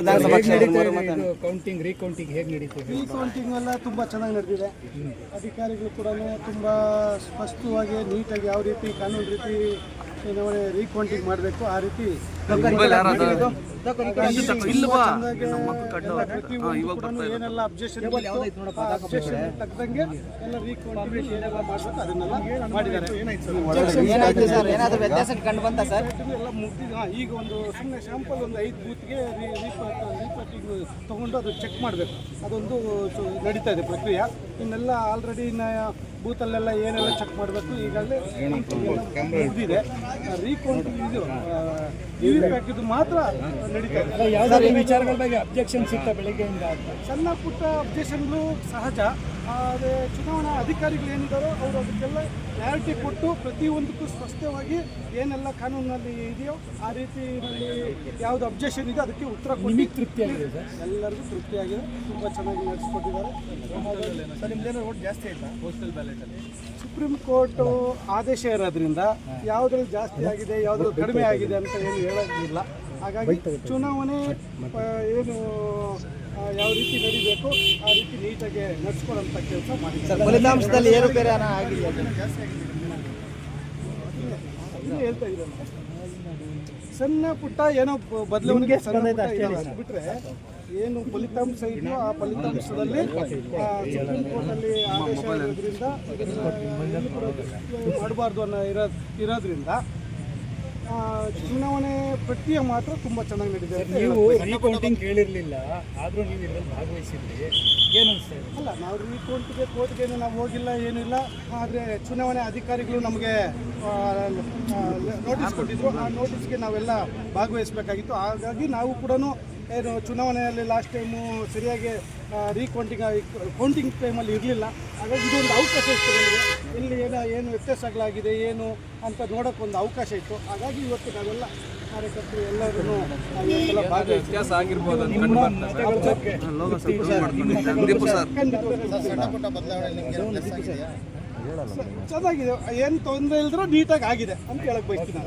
ವಿಧಾನಸಭಾ counting recounting ಹೇಗೆ ನಡೀತಿದೆ ರೀಕೌಂಟಿಂಗ್ ಕೌಂಟಿಂಗ್ ಎಲ್ಲ ತುಂಬ ಚೆನ್ನಾಗಿ ನಡೆದಿದೆ. ಅಧಿಕಾರಿಗಳು ಕೂಡ ತುಂಬ ಸ್ಪಷ್ಟವಾಗಿ ನೀಟಾಗಿ ಯಾವ ರೀತಿ ಕಾನೂನು ರೀತಿ ರೀಕೌಂಟಿಂಗ್ ಮಾಡಬೇಕು. ಆ ರೀತಿ ಏನೆಲ್ಲ ಅಬ್ಜೆಕ್ಷನ್ ಅಬ್ಜೆಕ್ಷನ್ ತಕ್ಕಂಗೆ ಎಲ್ಲ ರೀಕೌಂಟಿಂಗ್ ಏನೆಲ್ಲ ಮಾಡಬೇಕು ಅದನ್ನೆಲ್ಲ ಮಾಡಿದ್ದಾರೆ. ಏನಾಯ್ತು ಸರ್? ಏನಾದ್ರು ವ್ಯತ್ಯಾಸ ಕಂಡು ಬಂತ ಸರ್? ಎಲ್ಲ ಮುಗಿದ ಹಾಂ, ಈಗ ಒಂದು ಸುಮ್ಮನೆ ಶಾಂಪಲ್ ಒಂದು ಐದು ಬೂತ್ಗೆ ರೀಪೋರ್ಟಿಂಗ್ ತೊಗೊಂಡು ಅದು ಚೆಕ್ ಮಾಡಬೇಕು. ಅದೊಂದು ನಡೀತಾ ಇದೆ ಪ್ರಕ್ರಿಯೆ. ಇನ್ನೆಲ್ಲ ಆಲ್ರೆಡಿ ಇನ್ನು ಬೂತಲ್ಲೆಲ್ಲ ಏನೆಲ್ಲ ಚೆಕ್ ಮಾಡಬೇಕು ಈಗಾಗಲೇ ಮುಗಿದಿದೆ. ರೀಕೌಂಟಿಂಗ್ ಇದು ಯು ವಿ ಪ್ಯಾಕಿದು ಮಾತ್ರ ನಡೀತಾ ಇದೆ. ಯಾವುದಾದ್ರು ವಿಚಾರಗಳ ಬಗ್ಗೆ ಅಬ್ಜೆಕ್ಷನ್ಸ್ ಇತ್ತ ಬೆಳಗ್ಗೆಯಿಂದ ಸಣ್ಣ ಪುಟ್ಟ ಅಬ್ಜೆಕ್ಷನ್ಗಳು ಸಹಜ. ಆದರೆ ಚುನಾವಣಾ ಅಧಿಕಾರಿಗಳು ಏನಿದ್ದಾರೋ ಅವರು ಅದಕ್ಕೆಲ್ಲ ಕ್ಲಾರಿಟಿ ಕೊಟ್ಟು ಪ್ರತಿಯೊಂದಕ್ಕೂ ಸ್ಪಷ್ಟವಾಗಿ ಏನೆಲ್ಲ ಕಾನೂನಿನಲ್ಲಿ ಇದೆಯೋ ಆ ರೀತಿಯಲ್ಲಿ ಯಾವುದು ಅಬ್ಜೆಕ್ಷನ್ ಇದೆ ಅದಕ್ಕೆ ಉತ್ತರ ಕೊಟ್ಟು ತೃಪ್ತಿ ಆಗಿದೆ ಎಲ್ಲರಿಗೂ ತೃಪ್ತಿಯಾಗಿದೆ ತುಂಬ ಚೆನ್ನಾಗಿ ನಡೆಸ್ಕೊಟ್ಟಿದ್ದಾರೆ. ಸರ್ ನಿಮ್ದೇನೋ ಓಟ್ ಜಾಸ್ತಿ ಆಯಿತಾ? ಪೋಸ್ಟಲ್ ಬ್ಯಾಲೆಟಲ್ಲಿ ಸುಪ್ರೀಂ ಕೋರ್ಟ್ ಆದೇಶ ಇರೋದ್ರಿಂದ ಯಾವುದ್ರಲ್ಲಿ ಜಾಸ್ತಿ ಆಗಿದೆ ಯಾವುದ್ರಲ್ಲಿ ಕಡಿಮೆ ಆಗಿದೆ ಅಂತ ಏನು ಹೇಳೋದಿಲ್ಲ. ಹಾಗಾಗಿ ಚುನಾವಣೆ ಏನು ಯಾವ ರೀತಿ ನಡಿಬೇಕು ಆ ರೀತಿ ನೀಟಾಗಿ ನಡ್ಸ್ಕೊಳ್ಳೋಂಥ ಕೆಲಸ ಮಾಡಿದ್ದಾರೆ. ಫಲಿತಾಂಶದಲ್ಲಿ ಏರುಪೇರ ಆಗಿದೆಯಾ ಅದನ್ನೇ ಹೇಳ್ತಾ ಇದ್ದಾರೆ ಸಣ್ಣ ಪುಟ್ಟ ಏನೋ ಬದಲಾವಣೆಗೆ ಬದಲಾವಣೆ ಬಿಟ್ರೆ ಏನು ಫಲಿತಾಂಶ ಇದೆಯೋ ಆ ಫಲಿತಾಂಶದಲ್ಲಿ ಆ, ಸುಪ್ರೀಂ ಕೋರ್ಟಲ್ಲಿ ಆದೇಶ ಇರೋದ್ರಿಂದ ಮಾಡಬಾರ್ದು ಅನ್ನೋ ಇರೋ ಇರೋದ್ರಿಂದ ಚುನಾವಣೆ ಪ್ರಕ್ರಿಯೆ ಮಾತ್ರ ತುಂಬ ಚೆನ್ನಾಗಿ ನಡೆದಿದೆ ನೀವು. ರೀಕೌಂಟಿಂಗ್ ಕೇಳಿರಲಿಲ್ಲ ಆದ್ರೂ ನೀವು ಇದರಲ್ಲಿ ಭಾಗವಹಿಸಿದ್ರಿ. ಏನು ಅನಿಸ್ತಾ ಇದೆ ಅಲ್ಲ ನಾವು ರೀಕೌಂಟಿಗೆ ಕೋರ್ಟ್ಗೇನು ನಾವು ಹೋಗಿಲ್ಲ ಏನಿಲ್ಲ ಆದರೆ ಚುನಾವಣೆ ಅಧಿಕಾರಿಗಳು ನಮಗೆ ನೋಟಿಸ್ ಕೊಟ್ಟಿದ್ರು. ಆ ನೋಟಿಸ್ಗೆ ನಾವೆಲ್ಲ ಭಾಗವಹಿಸಬೇಕಾಗಿತ್ತು. ಹಾಗಾಗಿ ನಾವು ಕೂಡ ಏನು ಚುನಾವಣೆಯಲ್ಲಿ ಲಾಸ್ಟ್ ಟೈಮು ಸರಿಯಾಗಿ ರೀಕೌಂಟಿಂಗ್ ಕೌಂಟಿಂಗ್ ಟೈಮಲ್ಲಿ ಇರಲಿಲ್ಲ. ಹಾಗಾಗಿ ಇದೊಂದು ಅವಕಾಶ ಇತ್ತು ನಮಗೆ. ಇಲ್ಲಿ ಏನೋ ಏನು ವ್ಯತ್ಯಾಸಗಳಾಗಿದೆ ಏನು ಅಂತ ನೋಡೋಕೆ ಒಂದು ಅವಕಾಶ ಇತ್ತು. ಹಾಗಾಗಿ ಇವತ್ತು ನಾವೆಲ್ಲ ಕಾರ್ಯಕರ್ತರು ಎಲ್ಲರೂ ವ್ಯತ್ಯಾಸ ಆಗಿರ್ಬೋದು ಚೆನ್ನಾಗಿದೆ. ಏನು ತೊಂದರೆ ಇಲ್ದ್ರೂ ನೀಟಾಗಿ ಆಗಿದೆ ಅಂತ ಹೇಳಕ್ ಬಯಸ್ತೀನಿ